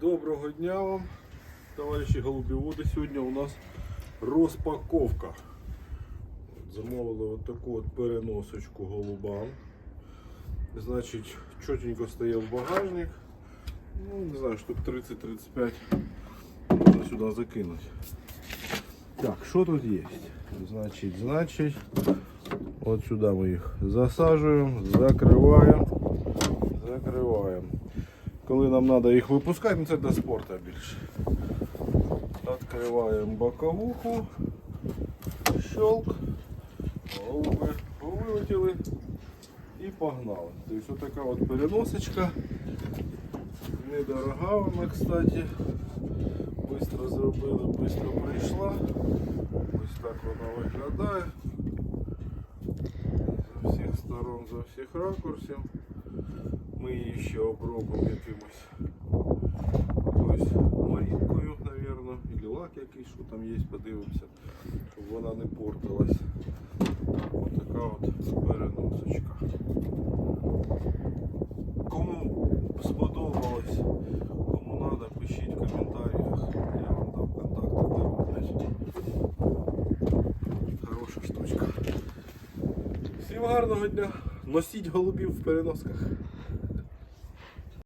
Доброго дня вам, товариші голубіводи. Сьогодні у нас розпаковка. Замовили от таку от переносочку голубам. Значить, чотенько стає в багажник. Ну, не знаю, штук 30-35 можна сюди закинути. Так, що тут є? Значить, значить, от сюди ми їх засаджуємо, закриваємо, закриваємо. Коли нам треба їх випускати, це для спорту більше. Відкриваємо боковуху, щелк, голуби вилетіли і погнали. Тобто така от переносочка. Недорога вона, кстати. Быстро зробили, быстро прийшла. Ось так вона виглядає. Сторон, з всіх ракурсів. Ми її ще обробимо якимось якоюсь марінкою, напевно, і лак якийсь, що там є, подивимося, щоб вона не портилась. Ось така от переносочка. Кому сподобалось, Всім гарного дня. Носіть голубів в переносках.